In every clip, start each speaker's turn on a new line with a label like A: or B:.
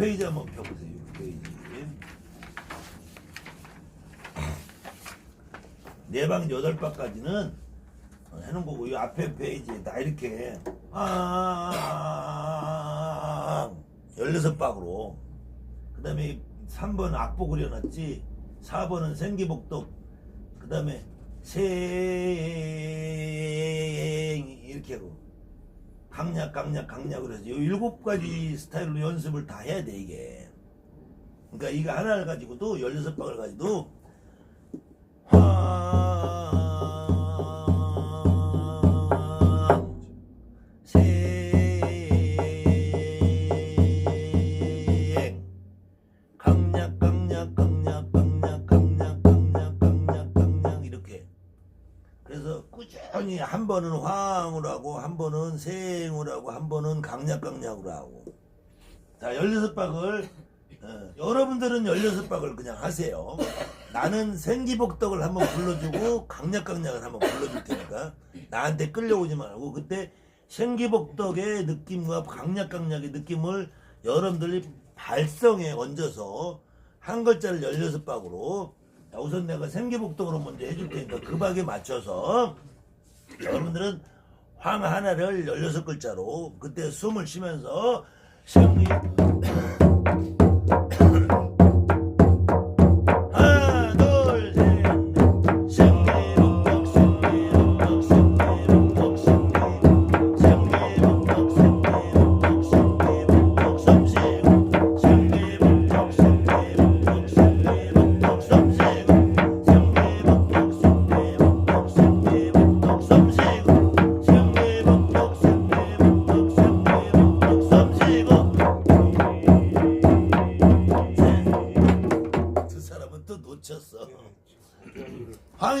A: 6페이지 한번 펴보세요. 6페이지. 네방 여덟 방까지는 해놓은 거고 이 앞에 페이지에 다 이렇게 아 열여섯 방으로 그 다음에 3번 악보 그려놨지 4번은 생기복덕 그 다음에 생 이렇게 하고 강약 강약 강약 그래서 이 일곱 가지 스타일로 연습을 다 해야 돼 이게. 그러니까 이거 하나를 가지고도 열여섯 방을 가지고도 황 꾸준히 한 번은 황으로 하고 한 번은 생으로 하고 한 번은 강약 강약으로 하고. 자 16박을 어, 여러분들은 16박을 그냥 하세요. 나는 생기복덕을 한번 불러주고 강약 강약을 한번 불러줄 테니까 나한테 끌려오지 말고 그때 생기복덕의 느낌과 강약 강약의 느낌을 여러분들이 발성에 얹어서 한 글자를 16박으로 자, 우선 내가 생기복덕으로 먼저 해줄 테니까 그 박에 맞춰서 여러분들은 황 하나를 16글자로 그때 숨을 쉬면서 생기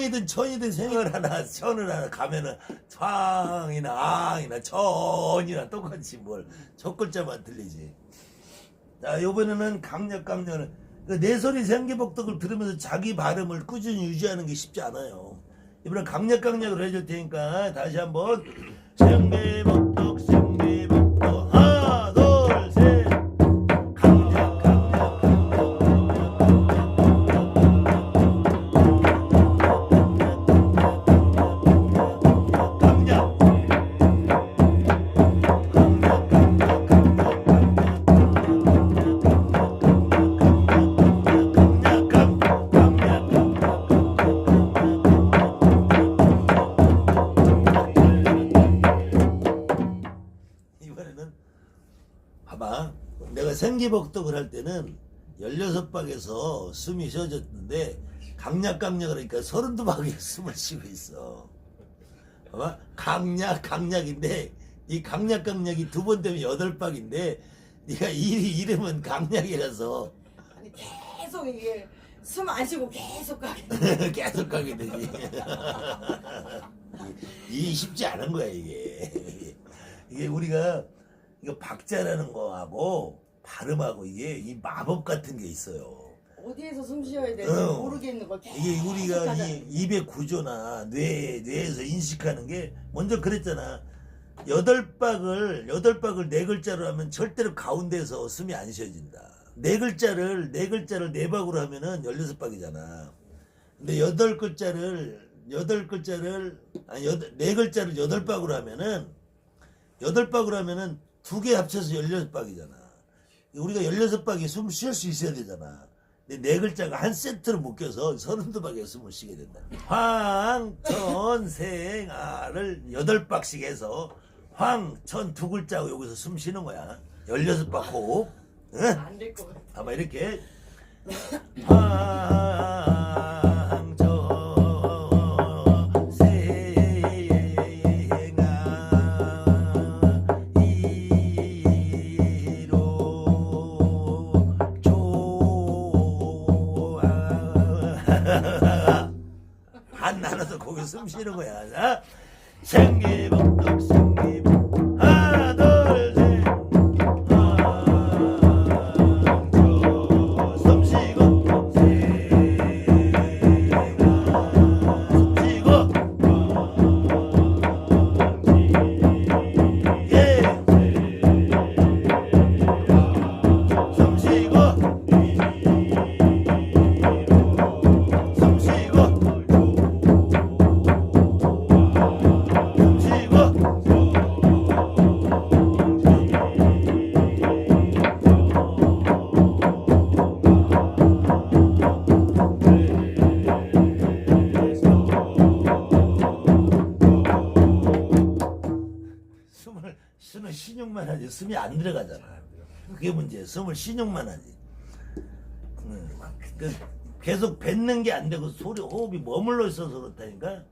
A: 황이든 천이든 생을 하나 천을 하나 가면은 황이나 앙이나 천이나 똑같이 뭘 첫 글자만 들리지. 자 요번에는 강력 강력은 그 내소리 생기복덕을 들으면서 자기 발음을 꾸준히 유지하는 게 쉽지 않아요. 이번엔 강력 강력으로 해줄 테니까 다시 한번 생기복 내가 생기복덕을 할 때는 16박에서 숨이 쉬어졌는데 강약 강약을 하니까 32박에 숨을 쉬고 있어. 봐봐. 강약 강약인데 이 강약 강약이 두 번 되면 8박인데 네가 이 이름은 강약이라서
B: 아니 계속 이게 숨 안 쉬고 계속 가게
A: 계속 가게 되지. 이게 쉽지 않은 거야 이게. 이게 우리가 이거 박자라는 거하고 발음하고 이게 이 마법 같은 게 있어요.
B: 어디에서 숨 쉬어야 될지
A: 어.
B: 모르겠는 걸 계속
A: 이게 우리가
B: 하잖아.
A: 이 입의 구조나 뇌 뇌에서 인식하는 게 먼저 그랬잖아. 여덟 박을 여덟 박을 네 글자로 하면 절대로 가운데서 숨이 안 쉬어진다. 네 글자를 네 글자를 네 박으로 하면은 열여섯 박이잖아. 근데 여덟 글자를 여덟 글자를 아니 여덟 네 글자를 여덟 박으로 하면은 여덟 박으로 하면은 두 개 합쳐서 열여섯 박이잖아. 우리가 열여섯 박에 숨 쉴 수 있어야 되잖아. 네 글자가 한 세트로 묶여서 서른두 박에 숨을 쉬게 된다. 황, 천, 생, 아를 여덟 박씩 해서 황, 천 두 글자고 여기서 숨 쉬는 거야. 열여섯 박 호흡. 응?
B: 안될 것 같아
A: 아마 이렇게 황 숨 쉬는 거야. 자, 생기복덕 생기복. 하 쓰는 신용만 하지 숨이 안 들어가잖아. 그게 문제야. 숨을 신용만 하지. 응. 그 계속 뱉는 게 안 되고 소리 호흡이 머물러 있어서 그렇다니까.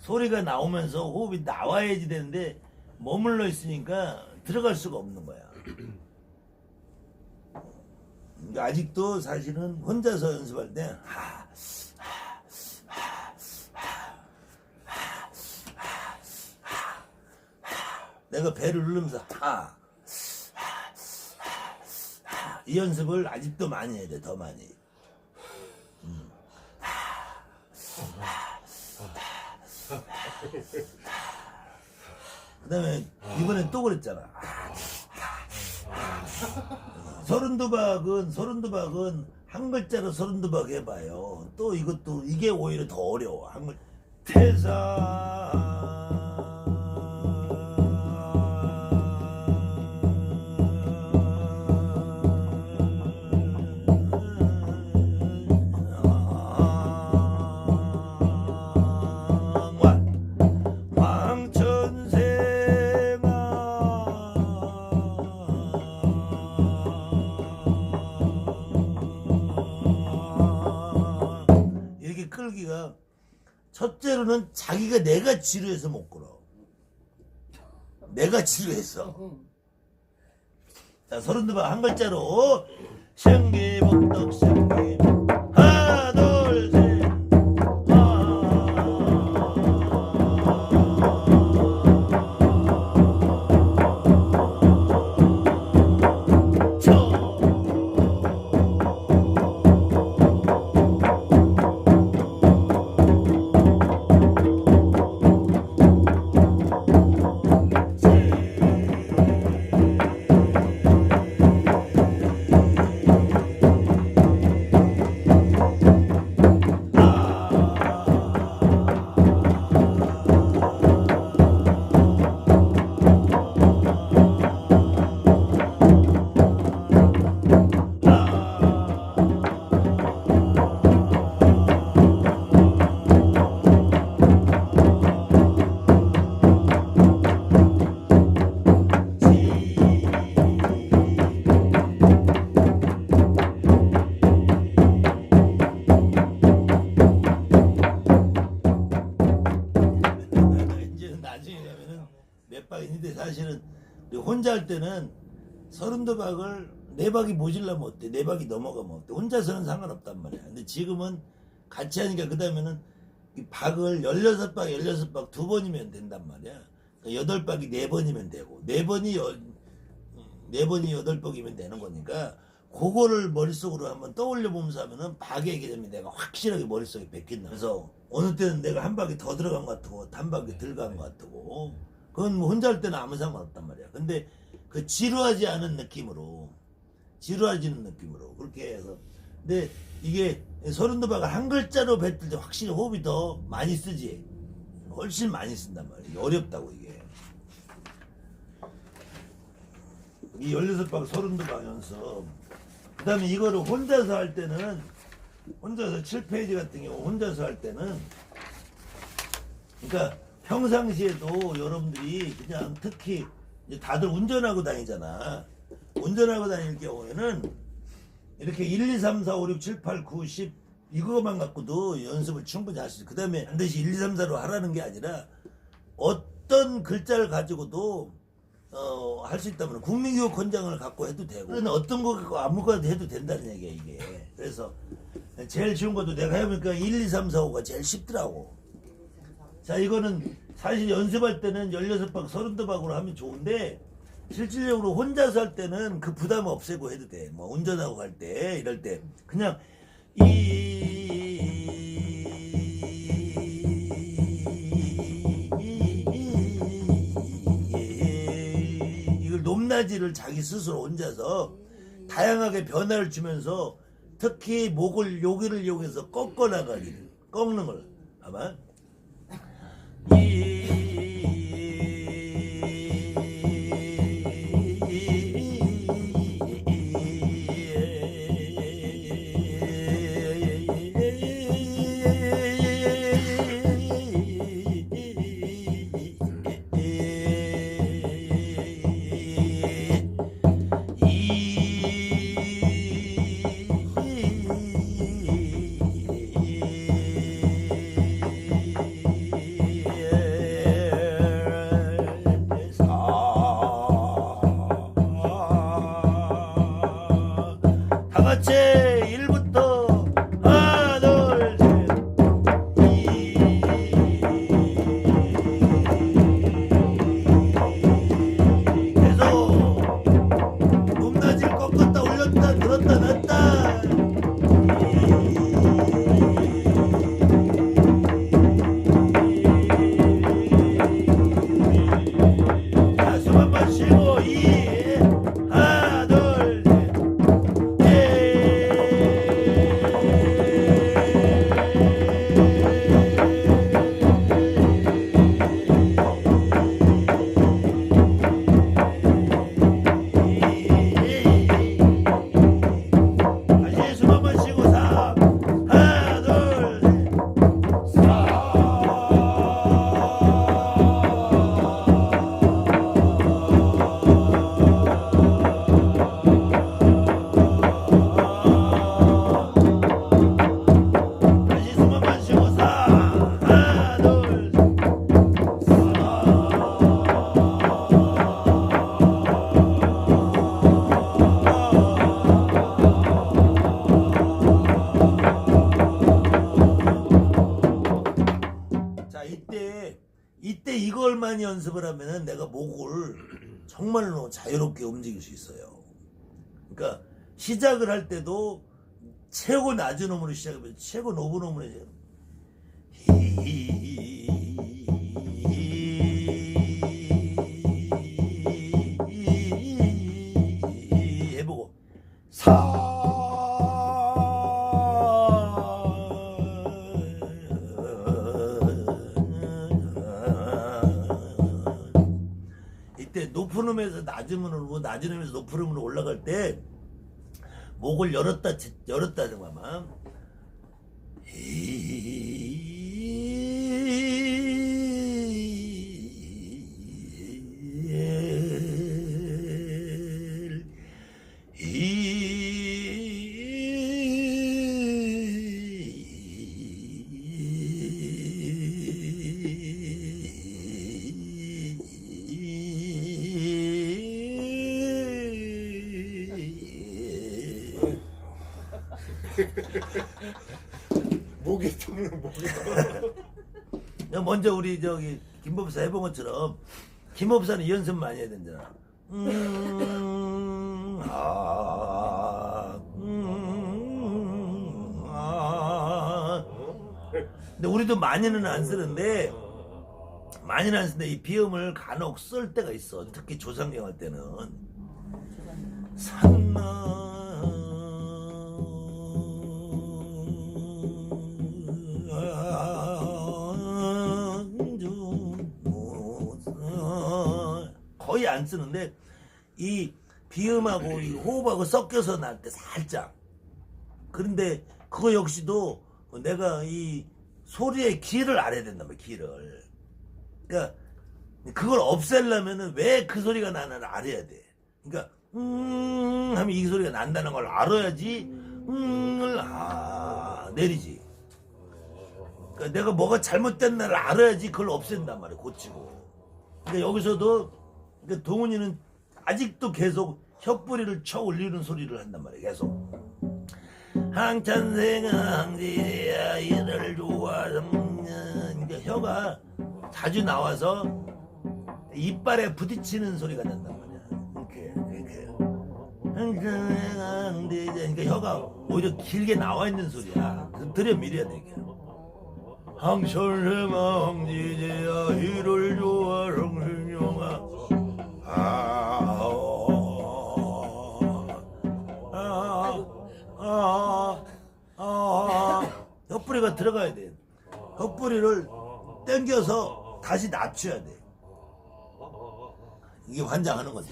A: 소리가 나오면서 호흡이 나와야지 되는데 머물러 있으니까 들어갈 수가 없는 거야. 그러니까 아직도 사실은 혼자서 연습할 때 하, 내가 배를 누르면서 하, 하, 하, 하, 이 연습을 아직도 많이 해야 돼, 더 많이. 음. 그다음에 이번에 또 그랬잖아. 서른두박은 서른두박은 한 글자로 서른두박 해봐요. 또 이것도 이게 오히려 더 어려워. 한 글. 태산 끌기가 첫째로는 자기가 내가 지루해서 못 끌어. 내가 지루했어 자 서른두박 한 글자로. 생기복덕 생기 하 혼자 할 때는 서른두 박을 네 박이 모질라면 어때? 네 박이 넘어가면 어때? 혼자서는 상관없단 말이야. 근데 지금은 같이 하니까 그 다음에는 이 박을 16박, 16박 두 번이면 된단 말이야. 그러니까 여덟 박이 네 번이면 되고, 네 번이 여, 네 번이 여덟 박이면 되는 거니까, 그거를 머릿속으로 한번 떠올려 보면서 하면은 박의 개념이 내가 확실하게 머릿속에 베낀다. 그래서 어느 때는 내가 한 박이 더 들어간 것 같고, 한 박이 덜 간 것 같고, 그건 뭐 혼자 할 때는 아무 상관 없단 말이야. 근데 그 지루하지 않은 느낌으로, 지루하지는 느낌으로, 그렇게 해서. 근데 이게 서른두 박을 한 글자로 뱉을 때 확실히 호흡이 더 많이 쓰지. 훨씬 많이 쓴단. 이게 어렵다고, 이게. 이 16박 서른두 박 연습. 그 다음에 이거를 혼자서 할 때는, 혼자서 7페이지 같은 경우 혼자서 할 때는, 그러니까 평상시에도 여러분들이 그냥 특히 이제 다들 운전하고 다니잖아. 운전하고 다닐 경우에는 이렇게 1, 2, 3, 4, 5, 6, 7, 8, 9, 10 이거만 갖고도 연습을 충분히 할 수 있어. 그 다음에 반드시 1, 2, 3, 4로 하라는 게 아니라 어떤 글자를 가지고도 어, 할 수 있다면 국민교육 권장을 갖고 해도 되고 어떤 거 갖고 아무거나 해도 된다는 얘기야 이게. 그래서 제일 쉬운 것도 내가 해보니까 1, 2, 3, 4, 5가 제일 쉽더라고. 자 이거는 사실 연습할 때는 16박 32박으로 하면 좋은데 실질적으로 혼자서 할 때는 그 부담 없애고 해도 돼. 뭐 운전하고 갈 때 이럴 때 그냥 이 이걸 높낮이를 자기 스스로 혼자서 다양하게 변화를 주면서 특히 목을 여기를 이용해서 꺾어 나가기를 꺾는 걸 아마 많 자유롭게 움직일 수 있어요. 그러니까 시작을 할 때도 최고 낮은 음으로 시작하면 최고 높은 음으로 시작. 해보고 사 낮은 음으로 낮은 음에서 높은 음으로 올라갈 때 목을 열었다 제- 열었다 잠깐만
C: 목이 터는 목이
A: 야, 먼저 우리 저기 김법사 해본 것처럼 김법사는 연습 많이 해야 된잖아. 음, 아, 음, 아. 근데 우리도 많이는 안 쓰는데 많이는 안 쓰는데 이 비음을 간혹 쓸 때가 있어. 특히 조상경 할 때는 산나 쓰는데 이 비음하고 이 호흡하고 섞여서 날 때 살짝. 그런데 그거 역시도 내가 이 소리의 기를 알아야 된단 말이야 기를. 그러니까 그걸 없애려면은 왜 그 소리가 나는지 알아야 돼. 그러니까 음 하면 이 소리가 난다는 걸 알아야지 음을 아 내리지. 그러니까 내가 뭐가 잘못됐나를 알아야지 그걸 없앤단 말이야 고치고. 근데 여기서도 그러니까 동훈이는 아직도 계속 혀뿌리를 쳐 올리는 소리를 한단 말이야 계속. 항찬생은 항지야 이를 좋아하는 그러니까 혀가 자주 나와서 이빨에 부딪히는 소리가 난단 말이야. 이렇게 이렇게. 항찬생은 항지야. 그러니까 혀가 오히려 길게 나와 있는 소리야. 그 들여 밀어야 돼 이렇게. 항천생아 항지제야. 이를 좋아 성신영아 아, 아, 아, 아, 옆구리가 들어가야 돼. 옆구리를 당겨서 다시 낮춰야 돼. 이게 환장하는 거지.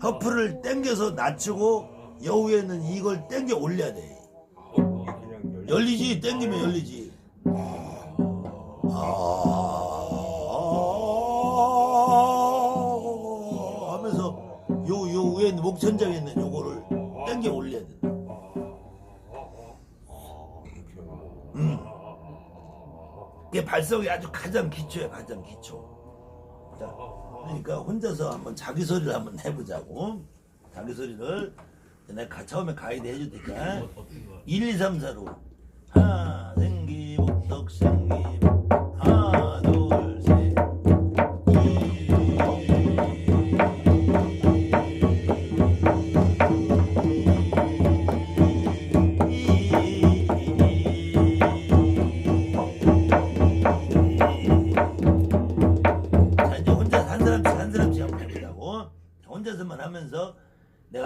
A: 혀풀을 당겨서 낮추고 여우에는 이걸 당겨 올려야 돼. 열리지 당기면 열리지 아 있는 목 천장에 있는 요거를 당겨 올려야 돼. 음. 이게 발성이 아주 가장 기초야 가장 기초. 자, 그러니까 혼자서 한번 자기 소리를 한번 해보자고. 자기 소리를 내가 가- 처음에 가이드 해줄 테니까 1, 2, 3, 4로 하나 생기 목덕 생기 하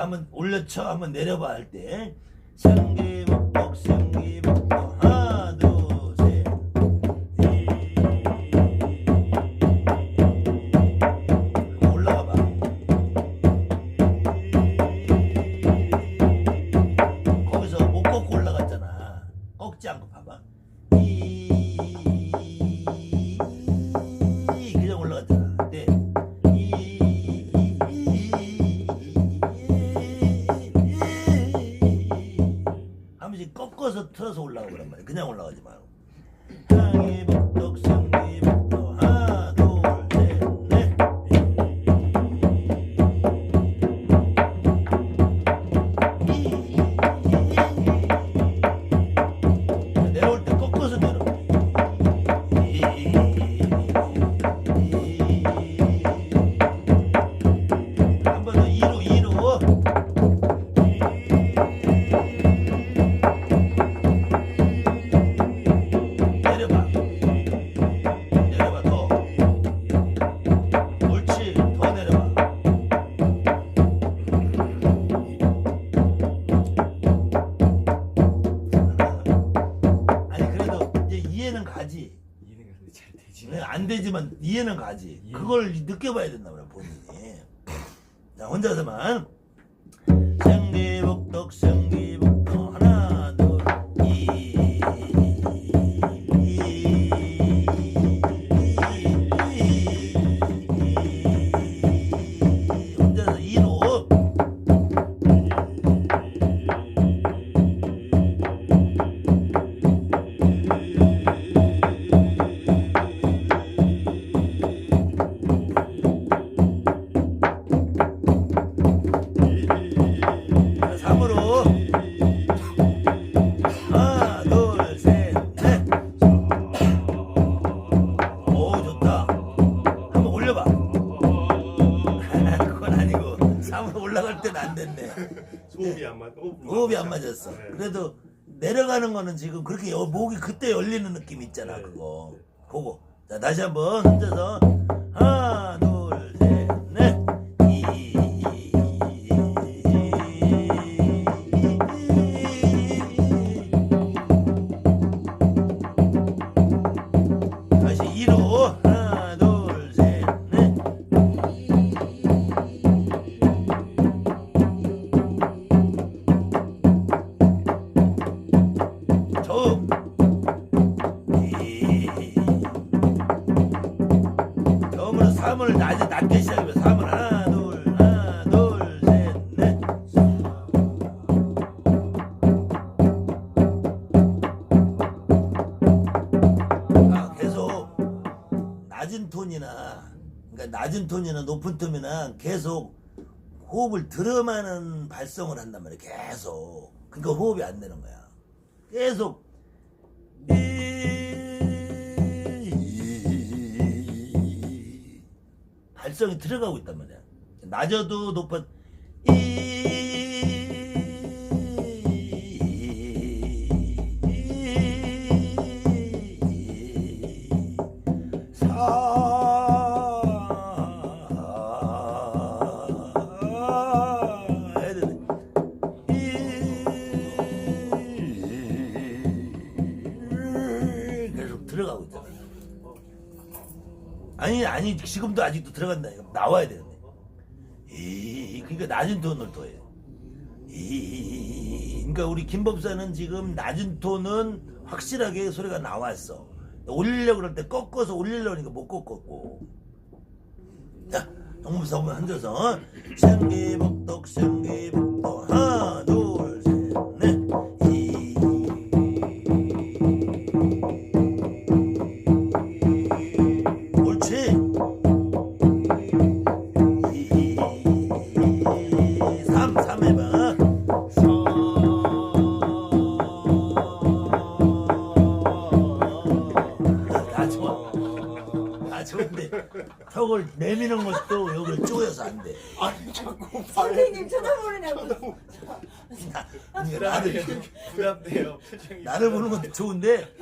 A: 한번 올려쳐 한번 내려봐 할 때. 생기 꺾어서 틀어서 올라가 보란 말이야 그냥 올라가지 말고 아직. 그걸 느껴봐야 된다 그래 본인이. 자 혼자서만 그래도 내려가는 거는 지금 그렇게 여- 목이 그때 열리는 느낌 있잖아
C: 네.
A: 그거 그거 자 다시 한번 혼자서 하나 둘 톤이나 그러니까 낮은 톤이나 높은 톤이나 계속 호흡을 들어마는 발성을 한단 말이야 계속 그러니까 호흡이 안 되는 거야 계속 발성이 들어가고 있단 말이야. 낮아도 높아. 사 아니 지금도 아직도 들어간다니까 나와야 되는데. 이 그러니까 낮은 톤을 더해. 이 그러니까 우리 김법사는 지금 낮은 톤은 확실하게 소리가 나왔어. 올리려고 그럴 때 꺾어서 올리려고 하니까 못 꺾었고. 자, 정법사 보면 앉아서 생기복덕 생기복덕 안 돼.
C: 아니 자꾸
B: 선생님 쳐다보느냐고.
A: 그러니까 나를
C: 부담돼요. 표정이.
A: 나를 보는 것도 좋은데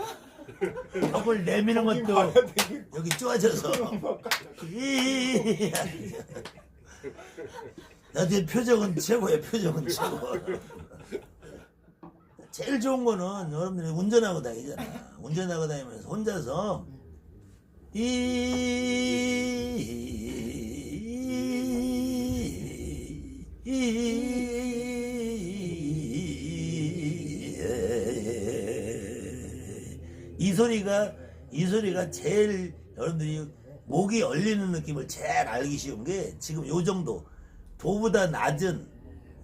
A: 턱을 내미는 것도 여기 쪼아져서. 이- 나한테 표정은 최고야 표정은 최고. 제일 좋은 거는 여러분들이 운전하고 다니잖아. 운전하고 다니면서 혼자서 이, 이, 이 소리가 이 소리가 제일 여러분들이 목이 열리는 느낌을 제일 알기 쉬운 게 지금 요 정도 도보다 낮은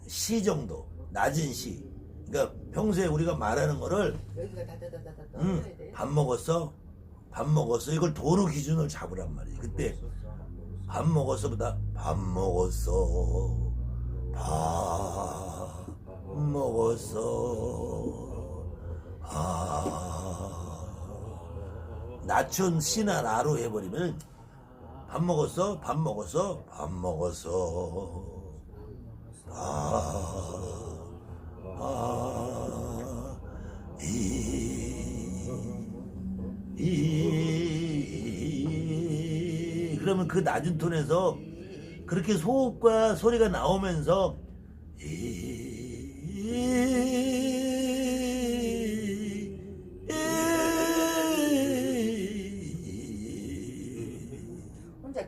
A: 시 정도 낮은 시 그러니까 평소에 우리가 말하는 거를 응, 밥 먹었어 밥 먹었어 이걸 도로 기준을 잡으란 말이지 그때 밥 먹었어보다 밥 먹었어 밥 먹었어 아. 낮춘 시나 나로 해버리면 밥 먹었어 밥 먹었어 밥 먹었어 아, 아, 이, 이, 그러면 그 낮은 톤에서 그렇게 소음과 소리가 나오면서 이,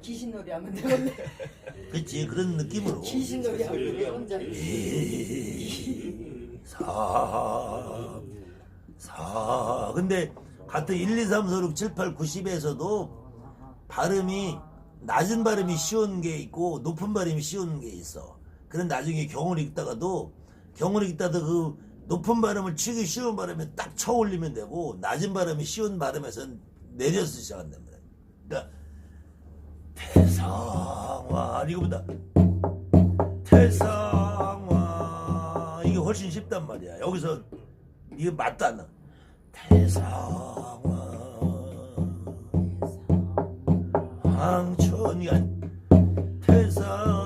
B: 귀신 놀이 하면 되겠네.
A: 그치 그런 느낌으로
B: 귀신 놀이 하면 내 혼자.
A: 사, 사. 근데 같은 1, 2, 3, 4, 6, 7, 8, 9, 10에서도 발음이 낮은 발음이 쉬운 게 있고 높은 발음이 쉬운 게 있어. 그런 나중에 경을 읽다가도 경을 읽다가 그 높은 발음을 치기 쉬운 발음에 딱 쳐올리면 되고 낮은 발음이 쉬운 발음에선 내려서 시작한단 말이야. 그러니까 태상화 이거보다 태상화 이게 훨씬 쉽단 말이야. 여기서 이게 맞도 안 나. 태상화 아니 태상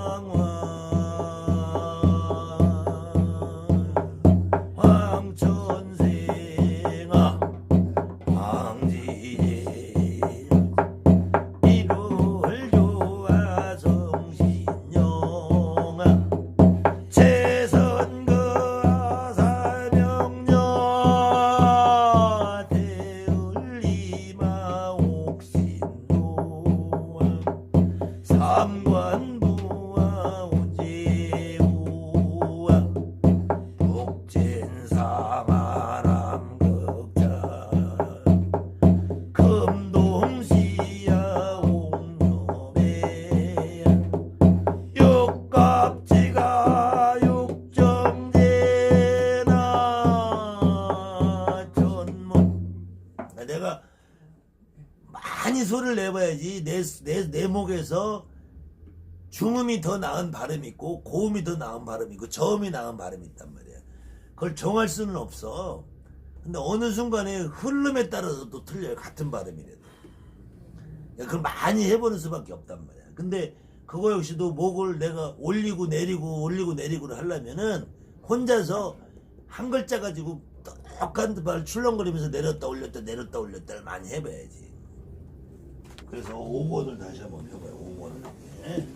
A: 내봐야지 내, 내, 내 목에서 중음이 더 나은 발음이 있고 고음이 더 나은 발음이 있고 저음이 나은 발음이 있단 말이야. 그걸 정할 수는 없어. 근데 어느 순간에 흐름에 따라서 또 틀려요. 같은 발음이라도. 그걸 많이 해보는 수밖에 없단 말이야. 근데 그거 역시도 목을 내가 올리고 내리고 올리고 내리고를 하려면은 혼자서 한 글자 가지고 똑같은 말 출렁거리면서 내렸다 올렸다 내렸다 올렸다를 많이 해봐야지 그래서 5번을 다시 한번 해봐요. 5번을. 네.